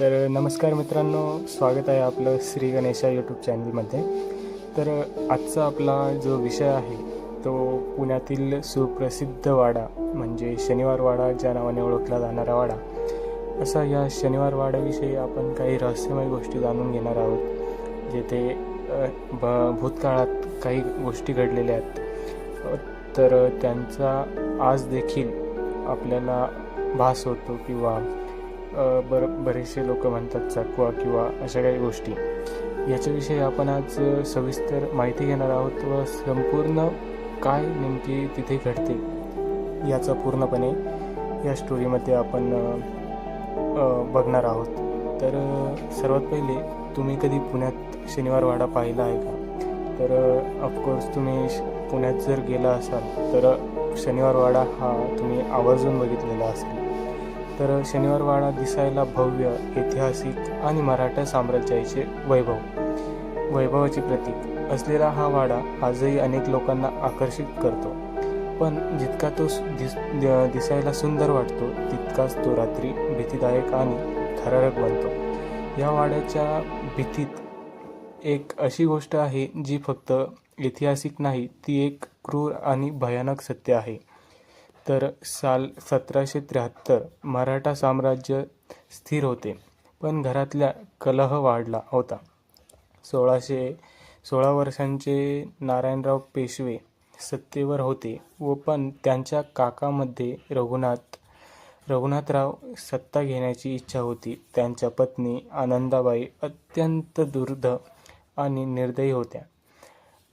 तर नमस्कार मित्रांनो स्वागत आहे आपलं श्री गणेशा यूट्यूब चॅनलमध्ये तर आजचा आपला जो विषय आहे तो पुण्यातील सुप्रसिद्ध वाडा म्हणजे शनिवार वाडा ज्या नावाने ओळखला जाणारा वाडा असा या शनिवार वाड्याविषयी आपण काही रहस्यमय गोष्टी जाणून घेणार आहोत. जेथे भ भूतकाळात काही गोष्टी घडलेल्या आहेत. तर त्यांचा आज देखील आपल्याला भास होतो किंवा बर बरेचसे लोक म्हणतात चकवा किंवा अशा काही गोष्टी. याच्याविषयी आपण आज सविस्तर माहिती घेणार आहोत व संपूर्ण काय नेमकी तिथे घडते याचा पूर्णपणे या स्टोरीमध्ये आपण बघणार आहोत. तर सर्वात पहिले तुम्ही कधी पुण्यात शनिवार वाडा पाहिला आहे का? तर ऑफकोर्स तुम्ही श- पुण्यात जर गेला असाल तर शनिवार वाडा हा तुम्ही आवर्जून बघितलेला असेल. तर शनिवार वाडा दिसायला भव्य ऐतिहासिक आणि मराठा साम्राज्याचे वैभव वैभवाचे प्रतीक असलेला हा वाडा आजही अनेक लोकांना आकर्षित करतो. पण जितका तो दिस दिसायला सुंदर वाटतो तितकाच तो रात्री भीतीदायक आणि थरारक बनतो. या वाड्याच्या भीतीत एक अशी गोष्ट आहे जी फक्त ऐतिहासिक नाही ती एक क्रूर आणि भयानक सत्य आहे. तर साल सतराशे त्र्याहत्तर मराठा साम्राज्य स्थिर होते पण घरातल्या कलह वाढला होता. सोळाशे सोळा वर्षांचे नारायणराव पेशवे सत्तेवर होते व पण त्यांच्या काकामध्ये रघुनाथ रघुनाथराव सत्ता घेण्याची इच्छा होती. त्यांच्या पत्नी आनंदाबाई अत्यंत दुर्ध आणि निर्दयी होत्या.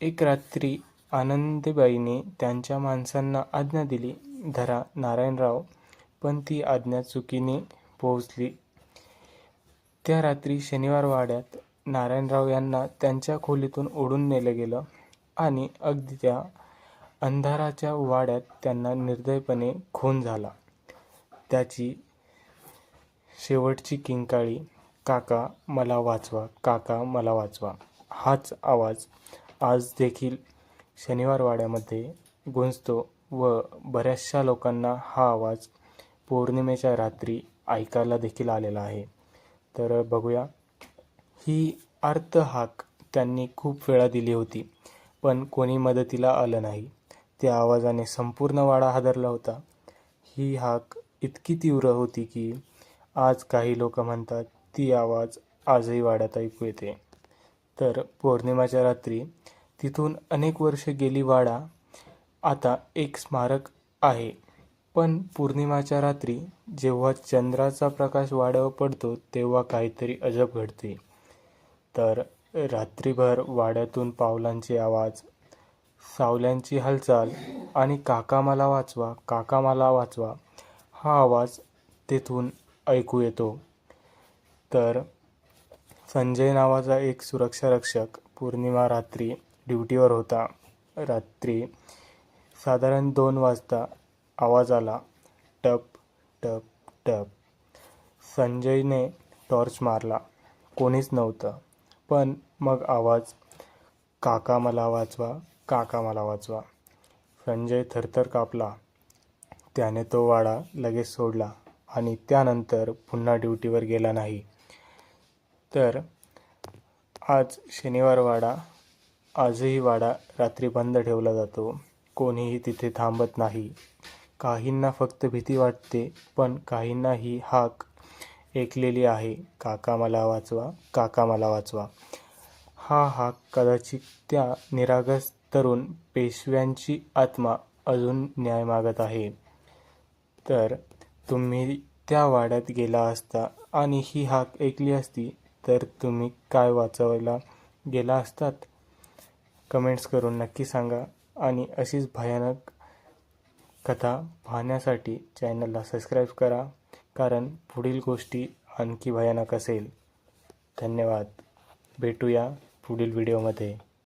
एक रात्री आनंदीबाईने त्यांच्या माणसांना आज्ञा दिली धरा नारायणराव. पण ती आज्ञा चुकीने पोहोचली. त्या रात्री शनिवार वाड्यात नारायणराव यांना त्यांच्या खोलीतून ओढून नेलं गेलं आणि अगदी त्या अंधाराच्या वाड्यात त्यांना निर्दयपणे खून झाला. त्याची शेवटची किंकाळी काका मला वाचवा काका मला वाचवा हाच आवाज आज देखील शनिवार वाड्यामध्ये गुंजतो. व बऱ्याचशा लोकांना हा आवाज पौर्णिमेच्या रात्री ऐकायला देखील आलेला आहे. तर बघूया. ही अर्थ हाक त्यांनी खूप वेळा दिली होती पण कोणी मदतीला आलं नाही. त्या आवाजाने संपूर्ण वाडा हादरला होता. ही हाक इतकी तीव्र होती की आज काही लोक म्हणतात ती आवाज आजही वाड्यात ऐकू येते. तर पौर्णिमाच्या रात्री तिथून अनेक वर्ष गेली वाडा आता एक स्मारक आहे. पण पौर्णिमाच्या रात्री जेव्हा चंद्राचा प्रकाश वाड्यावर पडतो तेव्हा काहीतरी अजब घडते. तर रात्रीभर वाड्यातून पावलांचे आवाज सावल्यांची हालचाल आणि काका मला वाचवा काका मला वाचवा हा आवाज तेथून ऐकू येतो. तर संजय नावाचा एक सुरक्षा रक्षक पौर्णिमा रात्री ड्युटीवर होता. रात्री साधारण दोन वाजता आवाज आला. टप टप टप. संजयने टॉर्च मारला. कोणीच नव्हतं. पण मग आवाज काका मला वाचवा काका मला वाचवा संजय थरथर कापला. त्याने तो वाडा लगेच सोडला आणि त्यानंतर पुन्हा ड्युटीवर गेला नाही. तर आज शनिवार वाडा आजही वाडा रात्री बंद ठेवला जातो. कोणीही तिथे थांबत नाही. काहींना फक्त भीती वाटते पण काहींना ही हाक ऐकलेली आहे. काका मला वाचवा काका मला वाचवा. हा हाक कदाचित त्या निरागस तरुण पेशव्यांची आत्मा अजून न्याय मागत आहे. तर तुम्ही त्या वाड्यात गेला असता आणि ही हाक ऐकली असती तर तुम्ही काय वाचवायला गेला असतात? कमेंट्स करून नक्की सांगा. आणि अशीच भयानक कथा पाहण्यासाठी चॅनलला सबस्क्राईब करा. कारण पुढील गोष्टी आणखी भयानक असेल. धन्यवाद. भेटूया पुढील व्हिडिओमध्ये